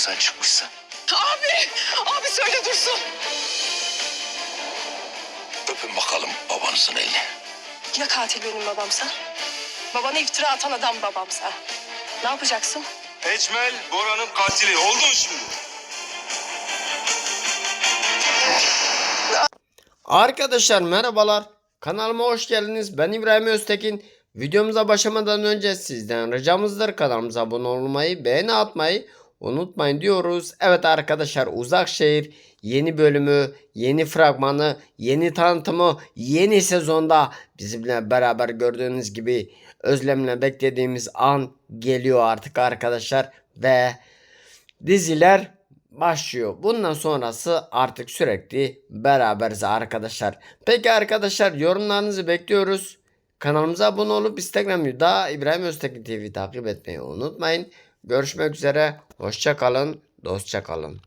sen çıkmışsın. Abi, abi söyle dursun. Öpün bakalım babanızın elini. Ya katil benim babamsa? Babana iftira atan adam babamsa? Ne yapacaksın? Ecmel Bora'nın katili. Oldu mu şimdi? Arkadaşlar merhabalar. Kanalıma hoş geldiniz. Ben İbrahim Öztekin. Videomuza başlamadan önce sizden ricamızdır kanalımıza abone olmayı, beğeni atmayı unutmayın diyoruz. Evet arkadaşlar Uzak Şehir yeni bölümü, yeni fragmanı, yeni tanıtımı, yeni sezonda bizimle beraber gördüğünüz gibi özlemle beklediğimiz an geliyor artık arkadaşlar ve diziler başlıyor. Bundan sonrası artık sürekli beraberiz arkadaşlar. Peki arkadaşlar yorumlarınızı bekliyoruz. Kanalımıza abone olup Instagram'da İbrahim Öztekin TV takip etmeyi unutmayın. Görüşmek üzere. Hoşça kalın. Dostça kalın.